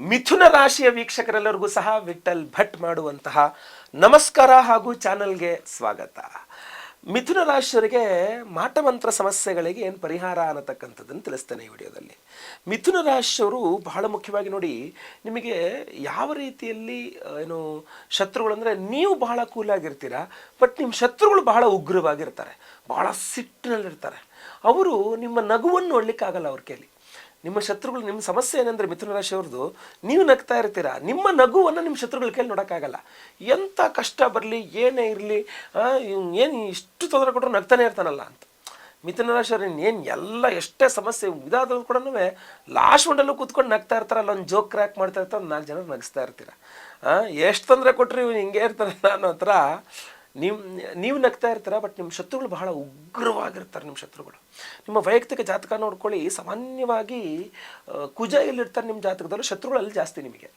ಮಿಥುನ ರಾಶಿಯ ವೀಕ್ಷಕರೆಲ್ಲರಿಗೂ ಸಹ ವಿಠಲ್ ಭಟ್ ಮಾಡುವಂತಹ ನಮಸ್ಕಾರ ಹಾಗೂ ಚಾನಲ್ಗೆ ಸ್ವಾಗತ. ಮಿಥುನ ರಾಶಿಯವರಿಗೆ ಮಾಟಮಂತ್ರ ಸಮಸ್ಯೆಗಳಿಗೆ ಏನು ಪರಿಹಾರ ಅನ್ನತಕ್ಕಂಥದ್ದನ್ನು ತಿಳಿಸ್ತೇನೆ ಈ ವಿಡಿಯೋದಲ್ಲಿ. ಮಿಥುನ ರಾಶಿಯವರು ಬಹಳ ಮುಖ್ಯವಾಗಿ ನೋಡಿ, ನಿಮಗೆ ಯಾವ ರೀತಿಯಲ್ಲಿ ಏನು ಶತ್ರುಗಳು ಅಂದರೆ ನೀವು ಬಹಳ ಕೂಲಾಗಿರ್ತೀರಾ ಬಟ್ ನಿಮ್ಮ ಶತ್ರುಗಳು ಬಹಳ ಉಗ್ರವಾಗಿರ್ತಾರೆ, ಬಹಳ ಸಿಟ್ಟಿನಲ್ಲಿರ್ತಾರೆ. ಅವರು ನಿಮ್ಮ ನಗುವನ್ನು ನೋಡ್ಲಿಕ್ಕಾಗಲ್ಲ ಅವ್ರ ಕೈಲಿ. ನಿಮ್ಮ ಶತ್ರುಗಳು, ನಿಮ್ಮ ಸಮಸ್ಯೆ ಏನಂದ್ರೆ ಮಿಥುನ ರಾಶಿಯವ್ರದ್ದು, ನೀವು ನಗ್ತಾ ಇರ್ತೀರಾ? ನಿಮ್ಮ ನಗುವನ್ನು ನಿಮ್ಮ ಶತ್ರುಗಳ ಕೇಳಿ ನೋಡೋಕ್ಕಾಗಲ್ಲ. ಎಂಥ ಕಷ್ಟ ಬರಲಿ, ಏನೇ ಇರಲಿ ಏನು ಇಷ್ಟು ತೊಂದರೆ ಕೊಟ್ಟರು ನಗ್ತಾನೆ ಇರ್ತಾನಲ್ಲ ಅಂತ. ಮಿಥುನ ರಾಶಿಯವ್ರು ಏನು ಎಲ್ಲ ಎಷ್ಟೇ ಸಮಸ್ಯೆ ಇದಾದರೂ ಕೂಡ ಲಾಸ್ಟ್ ಮಂಡಲ್ಲೂ ಕೂತ್ಕೊಂಡು ನಗ್ತಾ ಇರ್ತಾರಲ್ಲ, ಒಂದು ಜೋಕ್ ಕ್ರ್ಯಾಕ್ ಮಾಡ್ತಾ ಇರ್ತಾರೆ, ಒಂದು ನಾಲ್ಕು ಜನ ನಗಿಸ್ತಾ ಇರ್ತೀರ? ಎಷ್ಟು ತೊಂದರೆ ಕೊಟ್ಟರು ಇವ್ನು ಹಿಂಗೆ ಇರ್ತಾರಲ್ಲ ಅನ್ನೋ ಹತ್ರ ನೀವು ನೀವು ನಗ್ತಾ ಇರ್ತೀರ ಬಟ್ ನಿಮ್ಮ ಶತ್ರುಗಳು ಬಹಳ ಉಗ್ರವಾಗಿರ್ತಾರೆ ನಿಮ್ಮ ಶತ್ರುಗಳು. ನಿಮ್ಮ ವೈಯಕ್ತಿಕ ಜಾತಕ ನೋಡ್ಕೊಳ್ಳಿ, ಸಾಮಾನ್ಯವಾಗಿ ಕುಜ ಎಲ್ಲಿರ್ತಾರೆ ನಿಮ್ಮ ಜಾತಕದಲ್ಲೂ ಶತ್ರುಗಳಲ್ಲಿ ಜಾಸ್ತಿ ನಿಮಗೆ.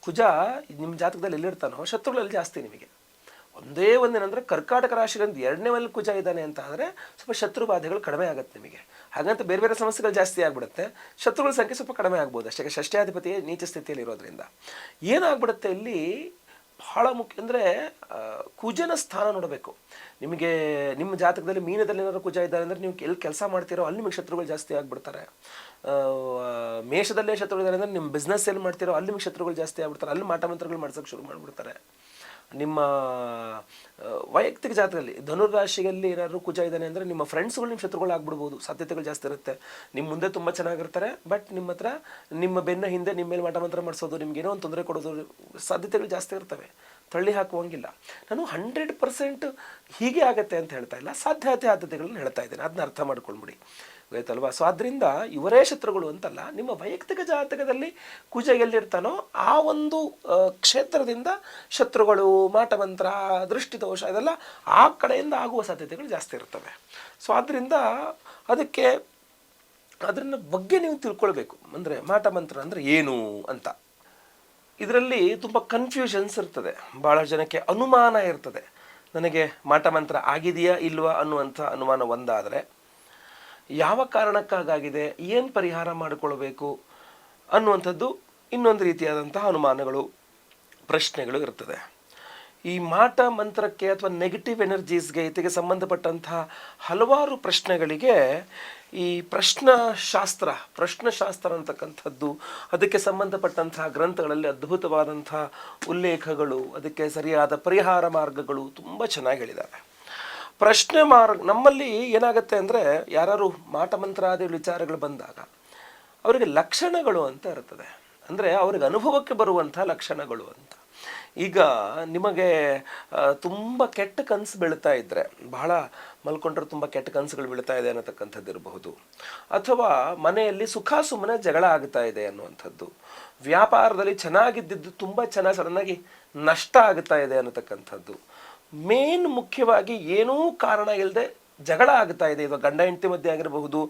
ಕುಜ ನಿಮ್ಮ ಜಾತಕದಲ್ಲಿ ಎಲ್ಲಿರ್ತಾನೋ, ಶತ್ರುಗಳಲ್ಲಿ ಜಾಸ್ತಿ ನಿಮಗೆ. ಒಂದೇ ಒಂದೇನಂದ್ರೆ ಕರ್ಕಾಟಕ ರಾಶಿಗಳಿಂದ ಎರಡನೇ ಮೇಲೆ ಕುಜ ಇದ್ದಾನೆ ಅಂತ ಆದರೆ ಸ್ವಲ್ಪ ಶತ್ರು ಬಾಧೆಗಳು ಕಡಿಮೆ ಆಗುತ್ತೆ ನಿಮಗೆ. ಹಾಗಂತ ಬೇರೆ ಬೇರೆ ಸಮಸ್ಯೆಗಳು ಜಾಸ್ತಿ ಆಗ್ಬಿಡುತ್ತೆ. ಶತ್ರುಗಳ ಸಂಖ್ಯೆ ಸ್ವಲ್ಪ ಕಡಿಮೆ ಆಗ್ಬೋದು ಅಷ್ಟೇ. ಷಷ್ಠ್ಯಾಧಿಪತಿ ನೀಚ ಸ್ಥಿತಿಯಲ್ಲಿ ಇರೋದ್ರಿಂದ. ಏನಾಗ್ಬಿಡುತ್ತೆ ಇಲ್ಲಿ? ಬಹಳ ಮುಖ್ಯ ಅಂದರೆ ಕುಜನ ಸ್ಥಾನ ನೋಡಬೇಕು. ನಿಮಗೆ, ನಿಮ್ಮ ಜಾತಕದಲ್ಲಿ ಮೀನದಲ್ಲಿ ಏನಾದರೂ ಕುಜ ಇದ್ದಾರೆ ಅಂದರೆ ನೀವು ಎಲ್ಲಿ ಕೆಲಸ ಮಾಡ್ತೀರೋ ಅಲ್ಲಿ ನಿಮಗೆ ಶತ್ರುಗಳು ಜಾಸ್ತಿ ಆಗಿಬಿಡ್ತಾರೆ. ಮೇಷದಲ್ಲೇ ಶತ್ರುಗಳು ಇದ್ದಾರೆ ಅಂದರೆ ನಿಮ್ಮ ಬಿಸ್ನೆಸ್ ಎಲ್ಲಿ ಮಾಡ್ತೀರೋ ಅಲ್ಲಿ ನಿಮಗೆ ಶತ್ರುಗಳು ಜಾಸ್ತಿ ಆಗ್ಬಿಡ್ತಾರೆ. ಅಲ್ಲಿ ಮಾಟಮಂತ್ರಗಳು ಮಾಡ್ಸೋಕೆ ಶುರು ಮಾಡಿಬಿಡ್ತಾರೆ. ನಿಮ್ಮ ವೈಯಕ್ತಿಕ ಜಾತ್ರೆಯಲ್ಲಿ ಧನುರಾಶಿಯಲ್ಲಿ ಏನಾದರೂ ಕುಜ ಇದ್ದಾನೆ ಅಂದರೆ ನಿಮ್ಮ ಫ್ರೆಂಡ್ಸ್ಗಳು ನಿಮ್ಮ ಶತ್ರುಗಳು ಆಗ್ಬಿಡ್ಬೋದು. ಸಾಧ್ಯತೆಗಳು ಜಾಸ್ತಿ ಇರುತ್ತೆ. ನಿಮ್ಮ ಮುಂದೆ ತುಂಬ ಚೆನ್ನಾಗಿರ್ತಾರೆ ಬಟ್ ನಿಮ್ಮ ಹತ್ರ, ನಿಮ್ಮ ಬೆನ್ನ ಹಿಂದೆ ನಿಮ್ಮ ಮೇಲೆ ಮಾಟಮಂತ್ರ ಮಾಡಿಸೋದು, ನಿಮ್ಗೆ ಏನೋ ಒಂದು ತೊಂದರೆ ಕೊಡೋದು, ಸಾಧ್ಯತೆಗಳು ಜಾಸ್ತಿ ಇರ್ತವೆ. ತಳ್ಳಿ ಹಾಕುವಂಗಿಲ್ಲ. ನಾನು ಹಂಡ್ರೆಡ್ ಪರ್ಸೆಂಟ್ ಹೀಗೆ ಆಗತ್ತೆ ಅಂತ ಹೇಳ್ತಾ ಇಲ್ಲ. ಸಾಧ್ಯತೆ ಆದ್ಯತೆಗಳನ್ನ ಹೇಳ್ತಾ ಇದ್ದೇನೆ. ಅದನ್ನ ಅರ್ಥ ಮಾಡ್ಕೊಂಡ್ಬಿಡಿ ಗೊತ್ತಲ್ವಾ ಸೊ ಅದರಿಂದ ಇವರೇ ಶತ್ರುಗಳು ಅಂತಲ್ಲ, ನಿಮ್ಮ ವೈಯಕ್ತಿಕ ಜಾತಕದಲ್ಲಿ ಕುಜ ಎಲ್ಲಿರ್ತಾನೋ ಆ ಒಂದು ಕ್ಷೇತ್ರದಿಂದ ಶತ್ರುಗಳು, ಮಾಟಮಂತ್ರ, ದೃಷ್ಟಿದೋಷ ಇದೆಲ್ಲ ಆ ಕಡೆಯಿಂದ ಆಗುವ ಸಾಧ್ಯತೆಗಳು ಜಾಸ್ತಿ ಇರ್ತವೆ. ಸೊ ಆದ್ದರಿಂದ ಅದಕ್ಕೆ ಅದನ್ನ ಬಗ್ಗೆ ನೀವು ತಿಳ್ಕೊಳ್ಬೇಕು. ಅಂದರೆ ಮಾಟಮಂತ್ರ ಅಂದರೆ ಏನು ಅಂತ. ಇದರಲ್ಲಿ ತುಂಬ ಕನ್ಫ್ಯೂಷನ್ಸ್ ಇರ್ತದೆ. ಭಾಳ ಜನಕ್ಕೆ ಅನುಮಾನ ಇರ್ತದೆ. ನನಗೆ ಮಾಟಮಂತ್ರ ಆಗಿದೆಯಾ, ಇಲ್ವಾ ಅನ್ನುವಂಥ ಅನುಮಾನ ಒಂದಾದರೆ ಯಾವ ಕಾರಣಕ್ಕಾಗಿದೆ ಏನು ಪರಿಹಾರ ಮಾಡಿಕೊಳ್ಬೇಕು ಅನ್ನುವಂಥದ್ದು ಇನ್ನೊಂದು ರೀತಿಯಾದಂತಹ ಅನುಮಾನಗಳು, ಪ್ರಶ್ನೆಗಳು ಇರ್ತದೆ ಈ ಮಾಟ ಮಂತ್ರಕ್ಕೆ ಅಥವಾ ನೆಗೆಟಿವ್ ಎನರ್ಜೀಸ್ಗೆ ಇದಕ್ಕೆ ಸಂಬಂಧಪಟ್ಟಂತಹ ಹಲವಾರು ಪ್ರಶ್ನೆಗಳಿಗೆ ಈ ಪ್ರಶ್ನಶಾಸ್ತ್ರ ಪ್ರಶ್ನಶಾಸ್ತ್ರ ಅಂತಕ್ಕಂಥದ್ದು, ಅದಕ್ಕೆ ಸಂಬಂಧಪಟ್ಟಂತಹ ಗ್ರಂಥಗಳಲ್ಲಿ ಅದ್ಭುತವಾದಂತಹ ಉಲ್ಲೇಖಗಳು, ಅದಕ್ಕೆ ಸರಿಯಾದ ಪರಿಹಾರ ಮಾರ್ಗಗಳು ತುಂಬ ಚೆನ್ನಾಗಿ ಹೇಳಿದ್ದಾರೆ. ಪ್ರಶ್ನೆ ಮಾರ್ಗ ನಮ್ಮಲ್ಲಿ ಏನಾಗುತ್ತೆ ಅಂದರೆ ಯಾರು ಮಾಟಮಂತ್ರಾದಿ ವಿಚಾರಗಳು ಬಂದಾಗ ಅವರಿಗೆ ಲಕ್ಷಣಗಳು ಅಂತ ಇರ್ತದೆ. ಅಂದರೆ ಅವ್ರಿಗೆ ಅನುಭವಕ್ಕೆ ಬರುವಂಥ ಲಕ್ಷಣಗಳು ಅಂತ. ಈಗ ನಿಮಗೆ ತುಂಬ ಕೆಟ್ಟ ಕನಸು ಬೀಳ್ತಾ ಇದ್ದರೆ ಬಹಳ ಮಲ್ಕೊಂಡ್ರೆ ತುಂಬ ಕೆಟ್ಟ ಕನಸುಗಳು ಬೀಳ್ತಾ ಇದೆ ಅನ್ನತಕ್ಕಂಥದ್ದು ಇರಬಹುದು. ಅಥವಾ ಮನೆಯಲ್ಲಿ ಸುಖ ಸುಮ್ಮನೆ ಜಗಳ ಆಗ್ತಾ ಇದೆ ಅನ್ನುವಂಥದ್ದು. ವ್ಯಾಪಾರದಲ್ಲಿ ಚೆನ್ನಾಗಿದ್ದಿದ್ದು ತುಂಬ ಚೆನ್ನಾಗಿ, ಸಡನ್ನಾಗಿ ನಷ್ಟ ಆಗ್ತಾ ಇದೆ ಅನ್ನತಕ್ಕಂಥದ್ದು. ಮೇನ್ ಮುಖ್ಯವಾಗಿ ಏನೂ ಕಾರಣ ಇಲ್ಲದೆ ಜಗಳ ಆಗ್ತಾ ಇದೆ. ಇದು ಗಂಡ ಹೆಂಡತಿ ಮಧ್ಯೆ ಆಗಿರಬಹುದು,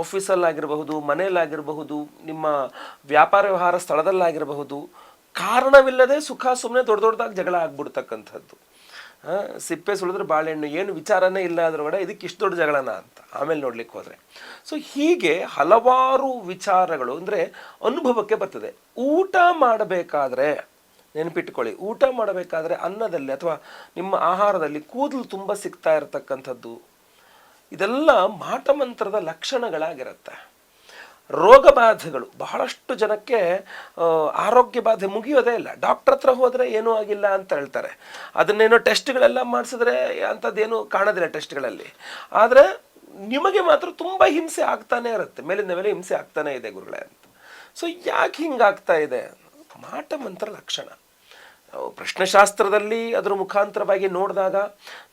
ಆಫೀಸಲ್ಲಾಗಿರಬಹುದು, ಮನೆಯಲ್ಲಾಗಿರಬಹುದು, ನಿಮ್ಮ ವ್ಯಾಪಾರ ವ್ಯವಹಾರ ಸ್ಥಳದಲ್ಲಾಗಿರಬಹುದು, ಕಾರಣವಿಲ್ಲದೆ ಸುಖ ಸುಮ್ಮನೆ ದೊಡ್ಡ ದೊಡ್ಡದಾಗಿ ಜಗಳ ಆಗ್ಬಿಡ್ತಕ್ಕಂಥದ್ದು. ಸಿಪ್ಪೆ ಸುಳಿದ್ರೆ ಬಾಳೆಹಣ್ಣು, ಏನು ವಿಚಾರನೇ ಇಲ್ಲ ಅದ್ರೊಳಗಡೆ ಇದಕ್ಕೆ ಇಷ್ಟು ದೊಡ್ಡ ಜಗಳನ ಅಂತ ಆಮೇಲೆ ನೋಡ್ಲಿಕ್ಕೆ ಹೋದರೆ. ಸೊ ಹೀಗೆ ಹಲವಾರು ವಿಚಾರಗಳು ಅಂದರೆ ಅನುಭವಕ್ಕೆ ಬರ್ತದೆ. ಊಟ ಮಾಡಬೇಕಾದ್ರೆ ನೆನಪಿಟ್ಕೊಳ್ಳಿ. ಊಟ ಮಾಡಬೇಕಾದ್ರೆ ಅನ್ನದಲ್ಲಿ ಅಥವಾ ನಿಮ್ಮ ಆಹಾರದಲ್ಲಿ ಕೂದಲು ತುಂಬ ಸಿಗ್ತಾ ಇರತಕ್ಕಂಥದ್ದು, ಇದೆಲ್ಲ ಮಾಟಮಂತ್ರದ ಲಕ್ಷಣಗಳಾಗಿರುತ್ತೆ. ರೋಗ ಬಾಧೆಗಳು. ಬಹಳಷ್ಟು ಜನಕ್ಕೆ ಆರೋಗ್ಯ ಬಾಧೆ ಮುಗಿಯೋದೇ ಇಲ್ಲ. ಡಾಕ್ಟರ್ ಹತ್ರ ಹೋದರೆ ಏನೂ ಆಗಿಲ್ಲ ಅಂತ ಹೇಳ್ತಾರೆ. ಅದನ್ನೇನೋ ಟೆಸ್ಟ್ಗಳೆಲ್ಲ ಮಾಡಿಸಿದ್ರೆ ಅಂಥದ್ದೇನು ಕಾಣೋದಿಲ್ಲ ಟೆಸ್ಟ್ಗಳಲ್ಲಿ. ಆದರೆ ನಿಮಗೆ ಮಾತ್ರ ತುಂಬ ಹಿಂಸೆ ಆಗ್ತಾನೆ ಇರುತ್ತೆ. ಮೇಲಿಂದ ಮೇಲೆ ಹಿಂಸೆ ಆಗ್ತಾನೆ ಇದೆ ಗುರುಗಳೇ ಅಂತ. ಸೊ ಯಾಕೆ ಹಿಂಗಾಗ್ತಾ ಇದೆ? ಮಾಟ ಮಂತ್ರ ಲಕ್ಷಣ. ಪ್ರಶ್ನೆಶಾಸ್ತ್ರದಲ್ಲಿ ಅದರ ಮುಖಾಂತರವಾಗಿ ನೋಡಿದಾಗ,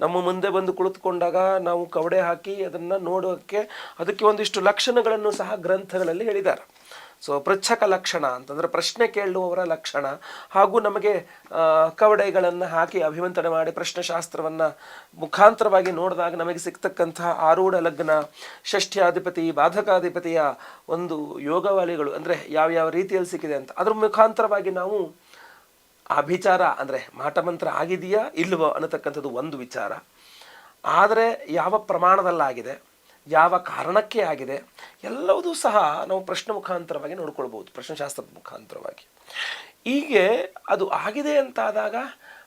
ನಮ್ಮ ಮುಂದೆ ಬಂದು ಕುಳಿತುಕೊಂಡಾಗ ನಾವು ಕವಡೆ ಹಾಕಿ ಅದನ್ನು ನೋಡೋಕ್ಕೆ ಅದಕ್ಕೆ ಒಂದಿಷ್ಟು ಲಕ್ಷಣಗಳನ್ನು ಸಹ ಗ್ರಂಥಗಳಲ್ಲಿ ಹೇಳಿದ್ದಾರೆ. ಸೊ ಪೃಚ್ಛಕ ಲಕ್ಷಣ ಅಂತಂದರೆ ಪ್ರಶ್ನೆ ಕೇಳುವವರ ಲಕ್ಷಣ ಹಾಗೂ ನಮಗೆ ಕವಡೆಗಳನ್ನು ಹಾಕಿ ಅಭಿಮಂತ್ರಣೆ ಮಾಡಿ ಪ್ರಶ್ನಶಾಸ್ತ್ರವನ್ನು ಮುಖಾಂತರವಾಗಿ ನೋಡಿದಾಗ ನಮಗೆ ಸಿಗ್ತಕ್ಕಂತಹ ಆರೂಢ ಲಗ್ನ, ಷಷ್ಠ್ಯಾಧಿಪತಿ, ಬಾಧಕಾಧಿಪತಿಯ ಒಂದು ಯೋಗವಾಲಿಗಳು ಅಂದರೆ ಯಾವ್ಯಾವ ರೀತಿಯಲ್ಲಿ ಸಿಕ್ಕಿದೆ ಅಂತ ಅದ್ರ ಮುಖಾಂತರವಾಗಿ ನಾವು ಅಭಿಚಾರ ಅಂದರೆ ಮಾಟಮಂತ್ರ ಆಗಿದೆಯಾ ಇಲ್ಲವೋ ಅನ್ನತಕ್ಕಂಥದ್ದು ಒಂದು ವಿಚಾರ. ಆದರೆ ಯಾವ ಪ್ರಮಾಣದಲ್ಲಾಗಿದೆ, ಯಾವ ಕಾರಣಕ್ಕೆ ಆಗಿದೆ, ಎಲ್ಲವೂ ಸಹ ನಾವು ಪ್ರಶ್ನೆ ಮುಖಾಂತರವಾಗಿ ನೋಡ್ಕೊಳ್ಬೋದು ಪ್ರಶ್ನೆಶಾಸ್ತ್ರದ ಮುಖಾಂತರವಾಗಿ. ಹೀಗೆ ಅದು ಆಗಿದೆ ಅಂತಾದಾಗ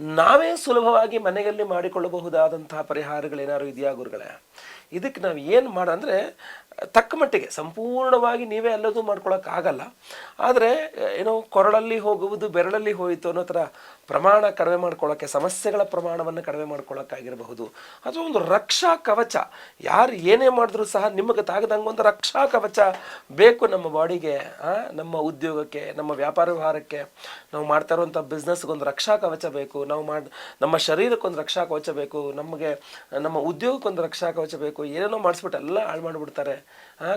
ನಾವೇ ಸುಲಭವಾಗಿ ಮನೆಯಲ್ಲಿ ಮಾಡಿಕೊಳ್ಳಬಹುದಾದಂತಹ ಪರಿಹಾರಗಳೇನಾದ್ರು ಇದೆಯಾ ಗುರುಗಳೇ? ಇದಕ್ಕೆ ನಾವು ಏನು ಮಾಡ ಅಂದರೆ, ತಕ್ಕ ಮಟ್ಟಿಗೆ, ಸಂಪೂರ್ಣವಾಗಿ ನೀವೇ ಎಲ್ಲದೂ ಮಾಡ್ಕೊಳಕ್ಕಾಗಲ್ಲ ಆದರೆ, ಏನೋ ಕೊರಳಲ್ಲಿ ಹೋಗುವುದು, ಬೆರಳಲ್ಲಿ ಹೋಯಿತು ಅನ್ನೋ ಥರ ಪ್ರಮಾಣ ಕಡಿಮೆ ಮಾಡ್ಕೊಳ್ಳೋಕ್ಕೆ ಸಮಸ್ಯೆಗಳ ಪ್ರಮಾಣವನ್ನು ಕಡಿಮೆ ಮಾಡ್ಕೊಳ್ಳೋಕ್ಕಾಗಿರಬಹುದು. ಅಥವಾ ಒಂದು ರಕ್ಷಾ ಕವಚ. ಯಾರು ಏನೇ ಮಾಡಿದ್ರೂ ಸಹ ನಿಮಗೆ ತಾಗದಂಗೆ ಒಂದು ರಕ್ಷಾ ಕವಚ ಬೇಕು ನಮ್ಮ ಬಾಡಿಗೆ ನಮ್ಮ ಉದ್ಯೋಗಕ್ಕೆ, ನಮ್ಮ ವ್ಯಾಪಾರ ವ್ಯವಹಾರಕ್ಕೆ. ನಾವು ಮಾಡ್ತಾ ಇರುವಂಥ ಬಿಸ್ನೆಸ್ಗೊಂದು ರಕ್ಷಾ ಕವಚ ಬೇಕು. ನಾವು ಮಾಡಿ, ನಮ್ಮ ಶರೀರಕ್ಕೊಂದು ರಕ್ಷಾ ಕವಚ ಬೇಕು. ನಮಗೆ, ನಮ್ಮ ಉದ್ಯೋಗಕ್ಕೊಂದು ರಕ್ಷಾ ಕವಚ ಬೇಕು. ಏನೇನೋ ಮಾಡಿಸ್ಬಿಟ್ಟು ಎಲ್ಲ ಹಾಳು ಮಾಡಿಬಿಡ್ತಾರೆ.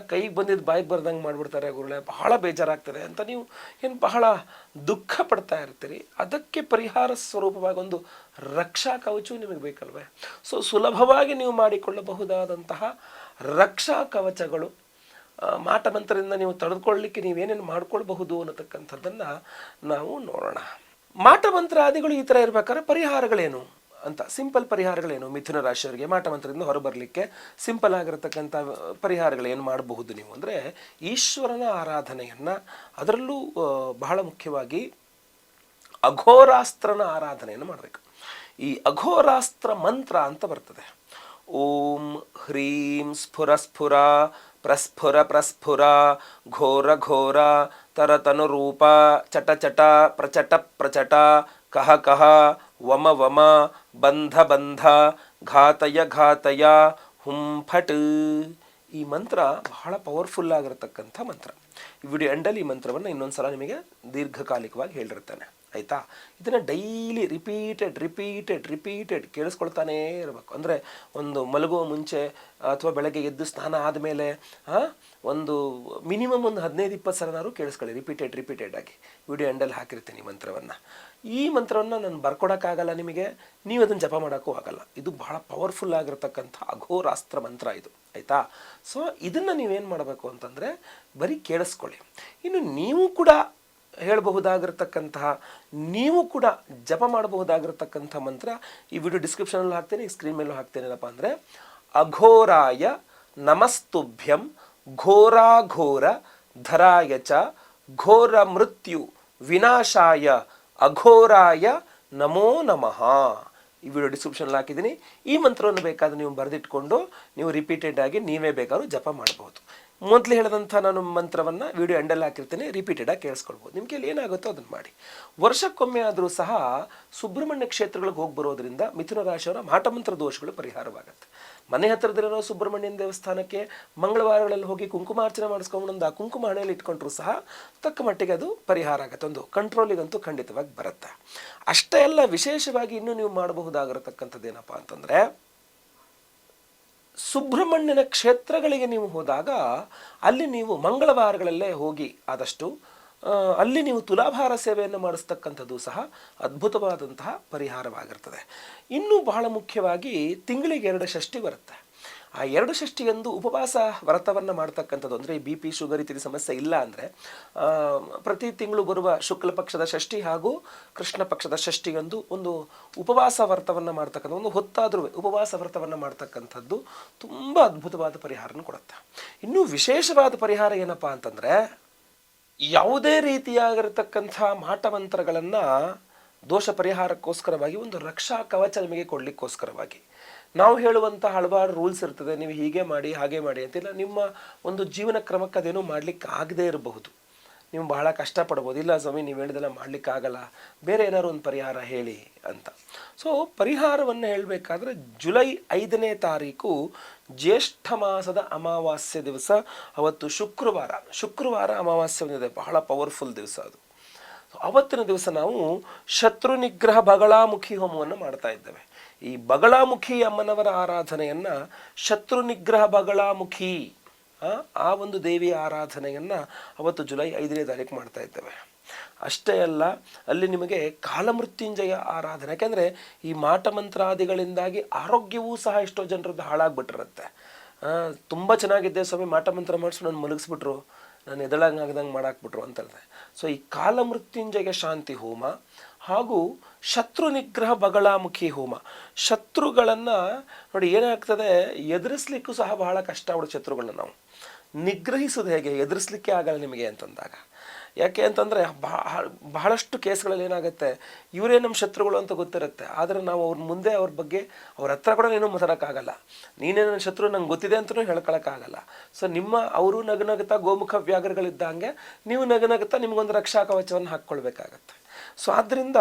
ಕೈಗೆ ಬಂದಿದ್ದು ಬಾಯಿಗೆ ಬರ್ದಂಗೆ ಮಾಡಿಬಿಡ್ತಾರೆ ಗುರುಳೆ ಬಹಳ ಬೇಜಾರಾಗ್ತದೆ ಅಂತ ನೀವು ಏನು ಬಹಳ ದುಃಖ ಪಡ್ತಾ ಇರ್ತೀರಿ. ಅದಕ್ಕೆ ಪರಿಹಾರ ಸ್ವರೂಪವಾಗಿ ಒಂದು ರಕ್ಷಾ ಕವಚವು ನಿಮಗೆ ಬೇಕಲ್ವೇ? ಸೊ ಸುಲಭವಾಗಿ ನೀವು ಮಾಡಿಕೊಳ್ಳಬಹುದಾದಂತಹ ರಕ್ಷಾ ಕವಚಗಳು ಮಾಟ ಮಾಟಮಂತ್ರದಿಂದ ನೀವು ತಡೆದುಕೊಳ್ಳಲಿಕ್ಕೆ ನೀವೇನೇನು ಮಾಡ್ಕೊಳ್ಬಹುದು ಅನ್ನತಕ್ಕಂಥದ್ದನ್ನು ನಾವು ನೋಡೋಣ. ಮಾಟಮಂತ್ರಾದಿಗಳು ಈ ಥರ ಇರ್ಬೇಕಾದ್ರೆ ಪರಿಹಾರಗಳೇನು ಅಂತ, ಸಿಂಪಲ್ ಪರಿಹಾರಗಳೇನು? ಮಿಥುನ ರಾಶಿಯವರಿಗೆ ಮಾಟಮಂತ್ರದಿಂದ ಹೊರಬರಲಿಕ್ಕೆ ಸಿಂಪಲ್ ಆಗಿರತಕ್ಕಂಥ ಪರಿಹಾರಗಳು ಏನು ಮಾಡಬಹುದು ನೀವು? ಅಂದರೆ ಈಶ್ವರನ ಆರಾಧನೆಯನ್ನು ಅದರಲ್ಲೂ ಬಹಳ ಮುಖ್ಯವಾಗಿ ಅಘೋರಾಸ್ತ್ರನ ಆರಾಧನೆಯನ್ನು ಮಾಡಬೇಕು. ಈ ಅಘೋರಾಸ್ತ್ರ ಮಂತ್ರ ಅಂತ ಬರ್ತದೆ. ಓಂ ಹ್ರೀಂ ಸ್ಫುರ ಸ್ಫುರ ಪ್ರಸ್ಫುರ ಪ್ರಸ್ಫುರ ಘೋರ ಘೋರ ತರತನು ರೂಪ ಚಟ ಚಟ ಪ್ರಚಟ ಪ್ರಚಟ ಕಹ ಕಹ ವಮ ವಮ ಬಂಧ ಬಂಧ ಘಾತಯ ಘಾತಯ ಹುಂ ಫಟ್ ಈ ಮಂತ್ರ ಬಹಳ ಪವರ್ಫುಲ್ ಆಗಿರತಕ್ಕಂಥ ಮಂತ್ರ. ಈ ವಿಡಿಯೋ ಎಂಡಲ್ಲಿ ಈ ಮಂತ್ರವನ್ನು ಇನ್ನೊಂದು ಸಲ ನಿಮಗೆ ದೀರ್ಘಕಾಲಿಕವಾಗಿ ಹೇಳಿರ್ತೇನೆ. ಆಯಿತಾ? ಇದನ್ನು ಡೈಲಿ ರಿಪೀಟೆಡ್ ರಿಪೀಟೆಡ್ ರಿಪೀಟೆಡ್ ಕೇಳಿಸ್ಕೊಳ್ತಾನೇ ಇರಬೇಕು. ಅಂದರೆ ಒಂದು ಮಲಗುವ ಮುಂಚೆ ಅಥವಾ ಬೆಳಗ್ಗೆ ಎದ್ದು ಸ್ನಾನ ಆದಮೇಲೆ ಒಂದು ಮಿನಿಮಮ್ ಒಂದು ಹದಿನೈದು, ಇಪ್ಪತ್ತು ಸಲನಾದ್ರು ಕೇಳಿಸ್ಕೊಳ್ಳಿ ರಿಪೀಟೆಡ್ ರಿಪೀಟೆಡ್ ಆಗಿ. ವಿಡಿಯೋ ಎಂಡಲ್ಲಿ ಹಾಕಿರ್ತೀನಿ ಈ ಮಂತ್ರವನ್ನು. ಈ ಮಂತ್ರವನ್ನು ನಾನು ಬರ್ಕೊಡೋಕ್ಕಾಗಲ್ಲ ನಿಮಗೆ, ನೀವು ಅದನ್ನು ಜಪ ಮಾಡೋಕ್ಕೂ ಆಗಲ್ಲ. ಇದು ಬಹಳ ಪವರ್ಫುಲ್ ಆಗಿರತಕ್ಕಂಥ ಅಘೋರಾಸ್ತ್ರ ಮಂತ್ರ ಇದು. ಆಯಿತಾ? ಸೊ ಇದನ್ನು ನೀವೇನು ಮಾಡಬೇಕು ಅಂತಂದರೆ, ಬರೀ ಕೇಳಿಸ್ಕೊಳ್ಳಿ. ಇನ್ನು ನೀವು ಕೂಡ ಹೇಳಬಹುದಾಗಿರ್ತಕ್ಕಂತಹ, ನೀವು ಕೂಡ ಜಪ ಮಾಡಬಹುದಾಗಿರ್ತಕ್ಕಂಥ ಮಂತ್ರ ಈ ವಿಡಿಯೋ ಡಿಸ್ಕ್ರಿಪ್ಷನಲ್ಲೂ ಹಾಕ್ತೇನೆ ಸ್ಕ್ರೀನ್ ಮೇಲೂ ಹಾಕ್ತೇನೆ ಏನಪ್ಪ ಅಂದರೆ, ಅಘೋರಾಯ ನಮಸ್ತುಭ್ಯಂ ಘೋರಾಘೋರ ಧರಾಯ ಚ ಘೋರ ಮೃತ್ಯು ವಿನಾಶಾಯ ಅಘೋರಾಯ ನಮೋ ನಮಃ. ಈ ವಿಡಿಯೋ ಡಿಸ್ಕ್ರಿಪ್ಷನಲ್ಲಿ ಹಾಕಿದ್ದೀನಿ. ಈ ಮಂತ್ರವನ್ನು ಬೇಕಾದ್ರೆ ನೀವು ಬರೆದಿಟ್ಕೊಂಡು, ನೀವು ರಿಪೀಟೆಡ್ ಆಗಿ ನೀವೇ ಬೇಕಾದ್ರೂ ಜಪ ಮಾಡಬಹುದು. ಮೊದಲು ಹೇಳಿದಂಥ ನಾನು ಮಂತ್ರವನ್ನು ವಿಡಿಯೋ ಎಂಡಲ್ಲಿ ಹಾಕಿರ್ತೀನಿ ರಿಪೀಟೆಡ್ ಆಗಿ ಕೇಳಿಸ್ಕೊಳ್ಬೋದು. ನಿಮಗೆ ಇಲ್ಲಿ ಏನಾಗುತ್ತೋ ಅದನ್ನು ಮಾಡಿ. ವರ್ಷಕ್ಕೊಮ್ಮೆ ಆದರೂ ಸಹ ಸುಬ್ರಹ್ಮಣ್ಯ ಕ್ಷೇತ್ರಗಳಿಗೆ ಹೋಗಿ ಬರೋದರಿಂದ ಮಿಥುನ ರಾಶಿಯವರ ಮಾಟಮಂತ್ರ ದೋಷಗಳು ಪರಿಹಾರವಾಗುತ್ತೆ. ಮನೆ ಹತ್ತಿರದಲ್ಲಿರೋ ಸುಬ್ರಹ್ಮಣ್ಯನ ದೇವಸ್ಥಾನಕ್ಕೆ ಮಂಗಳವಾರಗಳಲ್ಲಿ ಹೋಗಿ ಕುಂಕುಮಾರ್ಚನೆ ಮಾಡಿಸ್ಕೊಂಡು ಆ ಕುಂಕುಮ ಹಣೆಯಲ್ಲಿ ಇಟ್ಕೊಂಡ್ರು ಸಹ ತಕ್ಕ ಮಟ್ಟಿಗೆ ಅದು ಪರಿಹಾರ ಆಗುತ್ತೆ. ಒಂದು ಕಂಟ್ರೋಲಿಗಂತೂ ಖಂಡಿತವಾಗಿ ಬರುತ್ತೆ. ಅಷ್ಟೇ ಅಲ್ಲ, ವಿಶೇಷವಾಗಿ ಇನ್ನೂ ನೀವು ಮಾಡಬಹುದಾಗಿರತಕ್ಕಂಥದ್ದು ಏನಪ್ಪ ಅಂತಂದರೆ ಸುಬ್ರಹ್ಮಣ್ಯನ ಕ್ಷೇತ್ರಗಳಿಗೆ ನೀವು ಹೋದಾಗ, ಅಲ್ಲಿ ನೀವು ಮಂಗಳವಾರಗಳಲ್ಲೇ ಹೋಗಿ ಆದಷ್ಟು ಅಲ್ಲಿ ನೀವು ತುಲಾಭಾರ ಸೇವೆಯನ್ನು ಮಾಡಿಸ್ತಕ್ಕಂಥದ್ದು ಸಹ ಅದ್ಭುತವಾದಂತಹ ಪರಿಹಾರವಾಗಿರ್ತದೆ. ಇನ್ನೂ ಬಹಳ ಮುಖ್ಯವಾಗಿ ತಿಂಗಳಿಗೆ ಎರಡು ಷಷ್ಠಿ ಬರುತ್ತೆ. ಆ ಎರಡು ಷಷ್ಠಿಯಂದು ಉಪವಾಸ ವ್ರತವನ್ನು ಮಾಡ್ತಕ್ಕಂಥದ್ದು ಅಂದರೆ ಬಿ ಪಿ ಶುಗರ್ ಇತ್ಯಾದಿ ಸಮಸ್ಯೆ ಇಲ್ಲ ಅಂದರೆ ಪ್ರತಿ ತಿಂಗಳು ಬರುವ ಶುಕ್ಲ ಪಕ್ಷದ ಷಷ್ಠಿ ಹಾಗೂ ಕೃಷ್ಣ ಪಕ್ಷದ ಷಷ್ಠಿಯಂದು ಒಂದು ಉಪವಾಸ ವ್ರತವನ್ನು ಮಾಡ್ತಕ್ಕಂಥ, ಒಂದು ಹೊತ್ತಾದರೂ ಉಪವಾಸ ವ್ರತವನ್ನು ಮಾಡ್ತಕ್ಕಂಥದ್ದು ತುಂಬ ಅದ್ಭುತವಾದ ಪರಿಹಾರನ ಕೊಡುತ್ತೆ. ಇನ್ನೂ ವಿಶೇಷವಾದ ಪರಿಹಾರ ಏನಪ್ಪ ಅಂತಂದರೆ, ಯಾವುದೇ ರೀತಿಯಾಗಿರತಕ್ಕಂಥ ಮಾಟಮಂತ್ರಗಳನ್ನು ದೋಷ ಪರಿಹಾರಕ್ಕೋಸ್ಕರವಾಗಿ, ಒಂದು ರಕ್ಷಾ ಕವಚ ನಿಮಗೆ ಕೊಡಲಿಕ್ಕೋಸ್ಕರವಾಗಿ ನಾವು ಹೇಳುವಂಥ ಹಲವಾರು ರೂಲ್ಸ್ ಇರ್ತದೆ, ನೀವು ಹೀಗೆ ಮಾಡಿ, ಹಾಗೆ ಮಾಡಿ ಅಂತಿಲ್ಲ ನಿಮ್ಮ ಒಂದು ಜೀವನ ಕ್ರಮಕ್ಕೆ ಅದೇನೂ ಮಾಡಲಿಕ್ಕೆ ಆಗದೇ ಇರಬಹುದು. ನೀವು ಬಹಳ ಕಷ್ಟಪಡ್ಬೋದು ಇಲ್ಲ ಸ್ವಾಮಿ, ನೀವು ಹೇಳಿದೆಲ್ಲ ಮಾಡಲಿಕ್ಕಾಗಲ್ಲ ಬೇರೆ ಏನಾದ್ರು ಒಂದು ಪರಿಹಾರ ಹೇಳಿ ಅಂತ. ಸೊ ಪರಿಹಾರವನ್ನು ಹೇಳಬೇಕಾದ್ರೆ ಜುಲೈ ಐದನೇ ತಾರೀಕು ಜ್ಯೇಷ್ಠ ಮಾಸದ ಅಮಾವಾಸ್ಯೆ ದಿವಸ, ಅವತ್ತು ಶುಕ್ರವಾರ. ಶುಕ್ರವಾರ ಅಮಾವಾಸ್ಯೆ ಒಂದಿದೆ ಬಹಳ ಪವರ್ಫುಲ್ ದಿವಸ ಅದು. ಅವತ್ತಿನ ದಿವಸ ನಾವು ಶತ್ರು ನಿಗ್ರಹ ಬಗಳಾಮುಖಿ ಹೋಮವನ್ನು ಮಾಡ್ತಾ ಇದ್ದೇವೆ. ಈ ಬಗಳಾಮುಖಿ ಅಮ್ಮನವರ ಆರಾಧನೆಯನ್ನ ಶತ್ರು ನಿಗ್ರಹ ಬಗಳಾಮುಖಿ ಆ, ಒಂದು ದೇವಿಯ ಆರಾಧನೆಯನ್ನು ಅವತ್ತು ಜುಲೈ ಐದನೇ ತಾರೀಕು ಮಾಡ್ತಾ ಇದ್ದೇವೆ. ಅಷ್ಟೇ ಅಲ್ಲ ಅಲ್ಲಿ ನಿಮಗೆ ಕಾಲಮೃತ್ಯುಂಜಯ ಆರಾಧನೆ ಯಾಕೆಂದರೆ ಈ ಮಾಟ ಮಂತ್ರಾದಿಗಳಿಂದಾಗಿ ಆರೋಗ್ಯವೂ ಸಹ ಎಷ್ಟೋ ಜನರದ್ದು ಹಾಳಾಗ್ಬಿಟ್ಟಿರುತ್ತೆ. ತುಂಬ ಚೆನ್ನಾಗಿದ್ದೆ ಸ್ವಾಮಿ ಮಾಟ ಮಂತ್ರ ಮಾಡಿಸಿ ನಾನು ಮಲಗಿಸ್ಬಿಟ್ರು ನಾನು ಎದಳಂಗಾಗದಂಗೆ ಮಾಡಾಕ್ಬಿಟ್ರು ಅಂತ ಹೇಳಿದೆ ಸೊ ಈ ಕಾಲಮೃತ್ಯುಂಜಯ ಶಾಂತಿ ಹೋಮ ಹಾಗೂ ಶತ್ರು ನಿಗ್ರಹ ಬಗಳಾಮುಖಿ ಹೋಮ. ಶತ್ರುಗಳನ್ನು ನೋಡಿ ಏನಾಗ್ತದೆ? ಎದುರಿಸ್ಲಿಕ್ಕೂ ಸಹ ಬಹಳ ಕಷ್ಟ ಅವಳು ಶತ್ರುಗಳನ್ನ ನಾವು. ನಿಗ್ರಹಿಸೋದು ಹೇಗೆ? ಎದುರಿಸ್ಲಿಕ್ಕೆ ಆಗಲ್ಲ ನಿಮಗೆ ಅಂತಂದಾಗ. ಯಾಕೆ ಅಂತಂದರೆ ಬಹಳಷ್ಟು ಕೇಸ್ಗಳಲ್ಲಿ ಏನಾಗುತ್ತೆ? ಇವರೇ ನಮ್ಮ ಶತ್ರುಗಳು ಅಂತ ಗೊತ್ತಿರುತ್ತೆ. ಆದರೆ ನಾವು ಅವ್ರ ಮುಂದೆ ಅವ್ರ ಬಗ್ಗೆ ಅವ್ರ ಹತ್ರ ಕೂಡ ಏನೂ ಮಾತಾಡೋಕ್ಕಾಗಲ್ಲ ನೀನೇ ನನ್ನ ಶತ್ರು, ನಂಗೆ ಗೊತ್ತಿದೆ ಅಂತಲೂ ಹೇಳ್ಕೊಳಕ್ಕಾಗಲ್ಲ. ಸೊ ನಿಮ್ಮ, ಅವರು ನಗನಗುತ್ತಾ ಗೋಮುಖ ವ್ಯಾಘ್ರಗಳಿದ್ದಂಗೆ ನೀವು ನಗನಗುತ್ತಾ ನಿಮಗೊಂದು ರಕ್ಷಾ ಕವಚವನ್ನು ಹಾಕ್ಕೊಳ್ಬೇಕಾಗತ್ತೆ. ಸೊ ಆದ್ದರಿಂದ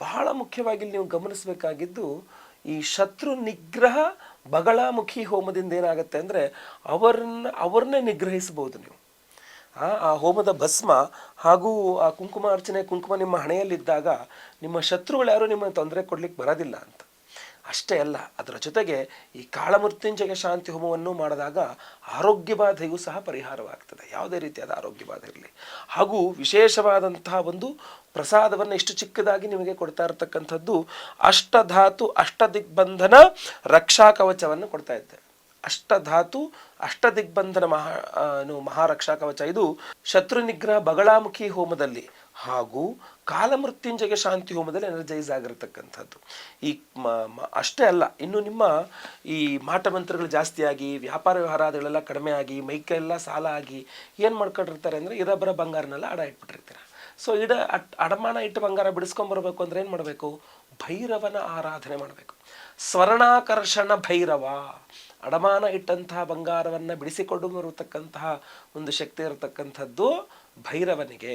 ಬಹಳ ಮುಖ್ಯವಾಗಿ ನೀವು ಗಮನಿಸಬೇಕಾಗಿದ್ದು ಈ ಶತ್ರು ನಿಗ್ರಹ ಬಗಳಾಮುಖಿ ಹೋಮದಿಂದ ಏನಾಗುತ್ತೆ ಅಂದರೆ ಅವರನ್ನ, ಅವ್ರನ್ನೇ ನಿಗ್ರಹಿಸಬಹುದು ನೀವು. ಆ ಹೋಮದ ಭಸ್ಮ ಹಾಗೂ ಆ ಕುಂಕುಮ ಅರ್ಚನೆ, ಕುಂಕುಮ ನಿಮ್ಮ ಹಣೆಯಲ್ಲಿದ್ದಾಗ ನಿಮ್ಮ ಶತ್ರುಗಳು ಯಾರು ನಿಮ್ಮನ್ನು ತೊಂದರೆ ಕೊಡ್ಲಿಕ್ಕೆ ಬರೋದಿಲ್ಲ ಅಂತ. ಅಷ್ಟೇ ಅಲ್ಲ, ಅದರ ಜೊತೆಗೆ ಈ ಕಾಳಮೃತ್ಯುಂಜಯ ಶಾಂತಿ ಹೋಮವನ್ನು ಮಾಡಿದಾಗ ಆರೋಗ್ಯ ಬಾಧೆಯೂ ಸಹ ಪರಿಹಾರವಾಗ್ತದೆ. ಯಾವುದೇ ರೀತಿಯಾದ ಆರೋಗ್ಯ ಬಾಧೆ ಇರಲಿ. ಹಾಗೂ ವಿಶೇಷವಾದಂತಹ ಒಂದು ಪ್ರಸಾದವನ್ನು ಇಷ್ಟು ಚಿಕ್ಕದಾಗಿ ನಿಮಗೆ ಕೊಡ್ತಾ ಇರತಕ್ಕಂಥದ್ದು ಅಷ್ಟಧಾತು ಅಷ್ಟದಿಗ್ಬಂಧನ ರಕ್ಷಾ ಕವಚವನ್ನು ಕೊಡ್ತಾ ಇದ್ದೆ. ಅಷ್ಟಧಾತು ಅಷ್ಟದಿಗ್ಬಂಧನ ಮಹಾ ಮಹಾರಕ್ಷಾ ಕವಚ. ಇದು ಶತ್ರು ನಿಗ್ರಹ ಬಗಳಾಮುಖಿ ಹೋಮದಲ್ಲಿ ಹಾಗೂ ಕಾಲಮೃತ್ಯುಂಜಯ ಶಾಂತಿ ಹೋಮದಲ್ಲಿ ಎನರ್ಜೈಸ್ ಆಗಿರತಕ್ಕಂಥದ್ದು. ಈ ಅಷ್ಟೇ ಅಲ್ಲ, ಇನ್ನು ನಿಮ್ಮ ಈ ಮಾಟ ಮಂತ್ರಗಳು ಜಾಸ್ತಿಯಾಗಿ ವ್ಯಾಪಾರ ವ್ಯವಹಾರಗಳೆಲ್ಲ ಕಡಿಮೆ ಆಗಿ, ಮೈಕೆಲ್ಲ ಸಾಲ ಆಗಿ ಏನು ಮಾಡ್ಕೊಂಡಿರ್ತಾರೆ ಅಂದರೆ ಇರಬರ ಬಂಗಾರನೆಲ್ಲ ಅಡ ಇಟ್ಬಿಟ್ಟಿರ್ತೀರ. ಸೊ ಇಡ ಅಟ್ ಅಡಮಾನ ಇಟ್ಟು ಬಂಗಾರ ಬಿಡಿಸ್ಕೊಂಬರ್ಬೇಕು ಅಂದ್ರೆ ಏನು ಮಾಡಬೇಕು? ಭೈರವನ ಆರಾಧನೆ ಮಾಡಬೇಕು. ಸ್ವರ್ಣಾಕರ್ಷಣ ಭೈರವ. ಅಡಮಾನ ಇಟ್ಟಂತಹ ಬಂಗಾರವನ್ನು ಬಿಡಿಸಿಕೊಂಡು ಬರತಕ್ಕಂತಹ ಒಂದು ಶಕ್ತಿ ಇರತಕ್ಕಂಥದ್ದು ಭೈರವನಿಗೆ.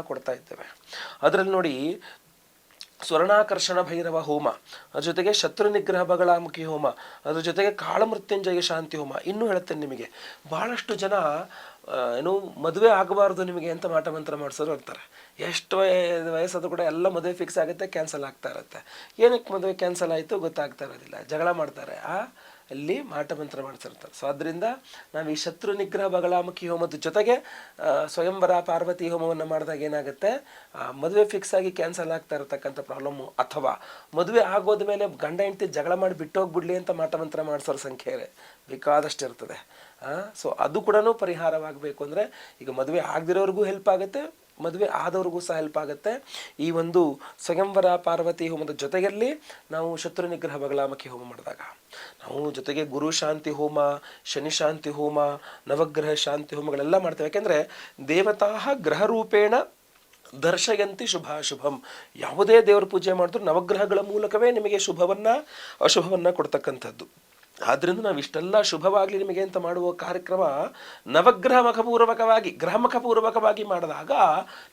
ಕೊಡ್ತಾ ಇದ್ದೇವೆ. ಅದರಲ್ಲಿ ನೋಡಿ, ಸ್ವರ್ಣಾಕರ್ಷಣ ಭೈರವ ಹೋಮ, ಅದ್ರ ಜೊತೆಗೆ ಶತ್ರು ನಿಗ್ರಹ ಬಗಳಾಮುಖಿ ಹೋಮ, ಅದ್ರ ಜೊತೆಗೆ ಕಾಳಮೃತ್ಯುಂಜಯ ಶಾಂತಿ ಹೋಮ ಇನ್ನೂ ಹೇಳ್ತೇನೆ ನಿಮಗೆ. ಬಹಳಷ್ಟು ಜನ ಏನು ಮದುವೆ ಆಗಬಾರ್ದು ನಿಮಗೆ ಅಂತ ಮಾಟ ಮಂತ್ರ ಮಾಡಿಸೋರು ಇರ್ತಾರೆ. ಎಷ್ಟು ವಯಸ್ಸಾದರೂ ಕೂಡ ಎಲ್ಲ ಮದುವೆ ಫಿಕ್ಸ್ ಆಗುತ್ತೆ ಕ್ಯಾನ್ಸಲ್ ಆಗ್ತಾ ಇರುತ್ತೆ. ಏನಕ್ಕೆ ಮದುವೆ ಕ್ಯಾನ್ಸಲ್ ಆಯಿತು ಗೊತ್ತಾಗ್ತಾ ಇರೋದಿಲ್ಲ. ಜಗಳ ಮಾಡ್ತಾರೆ. ಆ, ಅಲ್ಲಿ ಮಾಟ ಮಂತ್ರ ಮಾಡಿಸಿರ್ತಾರೆ. ಸೊ ಅದರಿಂದ ನಾವು ಈ ಶತ್ರು ನಿಗ್ರಹ ಬಗಳಾಮುಖಿ ಹೋಮದ ಜೊತೆಗೆ ಸ್ವಯಂವರ ಪಾರ್ವತಿ ಹೋಮವನ್ನು ಮಾಡಿದಾಗ ಏನಾಗುತ್ತೆ? ಮದುವೆ ಫಿಕ್ಸ್ ಆಗಿ ಕ್ಯಾನ್ಸಲ್ ಆಗ್ತಾ ಇರತಕ್ಕಂಥ ಪ್ರಾಬ್ಲಮ್ಮು ಅಥವಾ ಮದುವೆ ಆಗೋದ ಮೇಲೆ ಗಂಡ ಹೆಂಡತಿ ಜಗಳ ಮಾಡಿ ಬಿಟ್ಟೋಗ್ಬಿಡ್ಲಿ ಅಂತ ಮಾಟ ಮಂತ್ರ ಮಾಡಿಸೋರ ಸಂಖ್ಯೆ ಬೇಕಾದಷ್ಟು ಇರ್ತದೆ ಸೊ ಅದು ಕೂಡ ಪರಿಹಾರವಾಗಬೇಕು ಅಂದರೆ ಈಗ ಮದುವೆ ಆಗದಿರೋರಿಗೂ ಹೆಲ್ಪ್ ಆಗುತ್ತೆ, ಮದುವೆ ಆದವ್ರಿಗೂ ಸಹ ಹೆಲ್ಪ್ ಆಗುತ್ತೆ. ಈ ಒಂದು ಸ್ವಯಂವರ ಪಾರ್ವತಿ ಹೋಮದ ಜೊತೆಯಲ್ಲಿ ನಾವು ಶತ್ರು ನಿಗ್ರಹ ಬಗಲಾಮುಖಿ ಹೋಮ ಮಾಡಿದಾಗ, ನಾವು ಜೊತೆಗೆ ಗುರು ಶಾಂತಿ ಹೋಮ, ಶನಿ ಶಾಂತಿ ಹೋಮ, ನವಗ್ರಹ ಶಾಂತಿ ಹೋಮಗಳೆಲ್ಲ ಮಾಡ್ತೇವೆ. ಯಾಕೆಂದರೆ ದೇವತಾ ಗ್ರಹ ರೂಪೇಣ ದರ್ಶಯಂತಿ ಶುಭಾಶುಭಂ. ಯಾವುದೇ ದೇವರ ಪೂಜೆ ಮಾಡಿದ್ರು ನವಗ್ರಹಗಳ ಮೂಲಕವೇ ನಿಮಗೆ ಶುಭವನ್ನ, ಅಶುಭವನ್ನ ಕೊಡ್ತಕ್ಕಂಥದ್ದು. ಆದ್ರಿಂದ ನಾವು ಇಷ್ಟೆಲ್ಲ ಶುಭವಾಗಲಿ ನಿಮಗೆ ಅಂತ ಮಾಡುವ ಕಾರ್ಯಕ್ರಮ ನವಗ್ರಹ ಮುಖಪೂರ್ವಕವಾಗಿ ಗ್ರಹಮುಖಪೂರ್ವಕವಾಗಿ ಮಾಡಿದಾಗ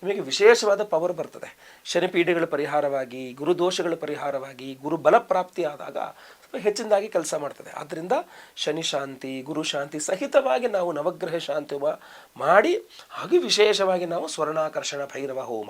ನಿಮಗೆ ವಿಶೇಷವಾದ ಪವರ್ ಬರ್ತದೆ. ಶನಿಪೀಡೆಗಳ ಪರಿಹಾರವಾಗಿ ಗುರುದೋಷಗಳ ಪರಿಹಾರವಾಗಿ, ಗುರು ಬಲ ಪ್ರಾಪ್ತಿ ಆದಾಗ ಹೆಚ್ಚಿನದಾಗಿ ಕೆಲಸ ಮಾಡ್ತದೆ. ಆದ್ದರಿಂದ ಶನಿ ಶಾಂತಿ, ಗುರು ಶಾಂತಿ ಸಹಿತವಾಗಿ ನಾವು ನವಗ್ರಹ ಶಾಂತಿ ಮಾಡಿ, ಹಾಗೂ ವಿಶೇಷವಾಗಿ ನಾವು ಸ್ವರ್ಣಾಕರ್ಷಣ ಭೈರವ ಹೋಮ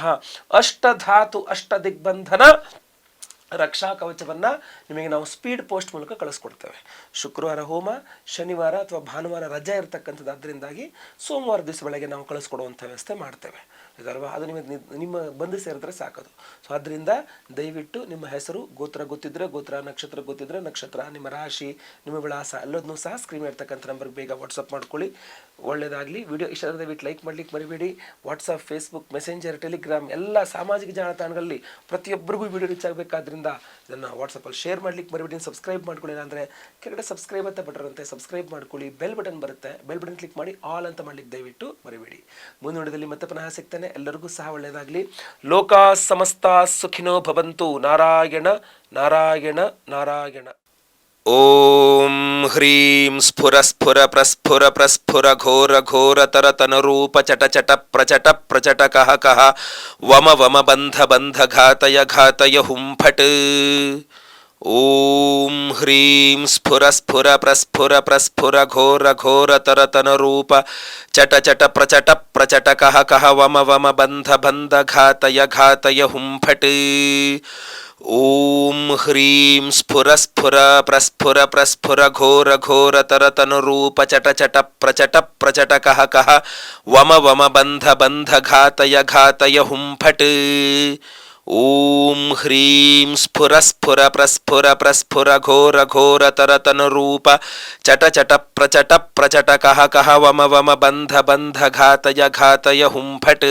ಅಷ್ಟಧಾತು ಅಷ್ಟ ದಿಗ್ಬಂಧನ ರಕ್ಷಾ ಕವಚವನ್ನು ನಿಮಗೆ ನಾವು ಸ್ಪೀಡ್ ಪೋಸ್ಟ್ ಮೂಲಕ ಕಳಿಸ್ಕೊಡ್ತೇವೆ. ಶುಕ್ರವಾರ ಹೋಮ, ಶನಿವಾರ ಅಥವಾ ಭಾನುವಾರ ರಜೆ ಇರತಕ್ಕಂಥದ್ದು ಅದರಿಂದಾಗಿ ಸೋಮವಾರ ದಿವಸ ಬೆಳಗ್ಗೆ ನಾವು ಕಳಿಸ್ಕೊಡುವಂಥ ವ್ಯವಸ್ಥೆ ಮಾಡ್ತೇವೆ. ಇದಲ್ವಾ ಅದು ನಿಮಗೆ ನಿಮ್ಮ ಬಂದು ಸೇರಿದ್ರೆ ಸಾಕದು. ಸೊ ಅದರಿಂದ ದಯವಿಟ್ಟು ನಿಮ್ಮ ಹೆಸರು, ಗೋತ್ರ ಗೊತ್ತಿದ್ರೆ ಗೋತ್ರ, ನಕ್ಷತ್ರ ಗೊತ್ತಿದ್ರೆ ನಕ್ಷತ್ರ, ನಿಮ್ಮ ರಾಶಿ, ನಿಮ್ಮ ವಿಳಾಸ ಎಲ್ಲದನ್ನೂ ಸಹ ಸ್ಕ್ರೀನ್ ಇರ್ತಕ್ಕಂಥ ನಂಬರ್ಗೆ ಬೇಗ ವಾಟ್ಸಪ್ ಮಾಡ್ಕೊಳ್ಳಿ. ಒಳ್ಳೆಯದಾಗಲಿ ವಿಡಿಯೋ ಇಷ್ಟ ದಯವಿಟ್ಟು ಲೈಕ್ ಮಾಡ್ಲಿಕ್ಕೆ ಮರಿಬೇಡಿ. ವಾಟ್ಸಪ್ ಫೇಸ್ಬುಕ್ ಮೆಸೆಂಜರ್ ಟೆಲಿಗ್ರಾಮ್ ಎಲ್ಲ ಸಾಮಾಜಿಕ ಜಾಲತಾಣಗಳಲ್ಲಿ ಪ್ರತಿಯೊಬ್ಬರಿಗೂ ವಿಡಿಯೋ ರೀಚ್ ಆಗಬೇಕಾದ್ರಿಂದ ಇದನ್ನು ವಾಟ್ಸಪ್ಪಲ್ಲಿ ಶೇರ್ ಮಾಡ್ಲಿಕ್ಕೆ ಮರಿಬೇಡಿ. ಸಬ್ಸ್ಕ್ರೈಬ್ ಮಾಡ್ಕೊಳ್ಳಿ. ಅಂದರೆ ಕೆಳಗಡೆ ಸಬ್ಸ್ಕ್ರೈಬ್ ಅಂತ ಬಟನ್ ಸಬ್ಸ್ಕ್ರೈಬ್ ಮಾಡ್ಕೊಳ್ಳಿ. ಬೆಲ್ ಬಟನ್ ಬರುತ್ತೆ. ಬೆಲ್ ಬಟನ್ ಕ್ಲಿಕ್ ಮಾಡಿ ಆಲ್ ಅಂತ ಮಾಡ್ಲಿಕ್ಕೆ ದಯವಿಟ್ಟು ಮರಿಬೇಡಿ. ಮುಂದಿನ ಮತ್ತೆ ಪುನಃ ಸಿಗ್ತಾನೆ. ಎಲ್ಲರಿಗೂ ಸಹ ಒಳ್ಳೆಯದಾಗಲಿ ಲೋಕ ಸಮಸ್ತ ಸುಖಿನೋ ಭವಂತು. ನಾರಾಯಣ ನಾರಾಯಣ ನಾರಾಯಣ. ఓం హ్రీం స్ఫుర స్ఫుర ప్రస్ఫుర ప్రస్ఫుర ఘోర ఘోర తర తనరూప చట చట ప్రచట ప్రచట కహ కహ వమ వమ బంధ బంధ ఘాతయ ఘాతయ హుంఫట్ ॐ ह्रीं स्फुर स्फुर प्रस्फुर प्रस्फुर घोर घोरतर तनरूप चट चट प्रचट प्रचट कः कः वम वम बन्ध बन्ध घातय घातय हुं फट् ॐ ह्रीं स्फुर स्फुर प्रस्फुर प्रस्फुर घोर घोरतर तनुरूप चट चट प्रचट प्रचट कः कः वम वम बन्ध बन्ध घातय घातय हुं फट् ॐ ह्रीं स्फुर स्फुर प्रस्फुर प्रस्फुर घोर घोरतर तनुरूप चट चट प्रचट प्रचट कः कः वम वम बन्ध बन्ध घातय घातय हुं फट्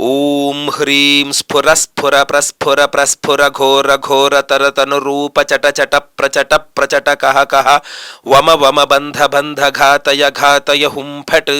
ॐ ह्रीं स्फुर स्फुर प्रस्फुर प्रस्फुर घोर घोरतर तनुरूप चट चट प्रचट प्रचट कः कः वम वम बन्ध बन्ध घातय घातय हुं फट्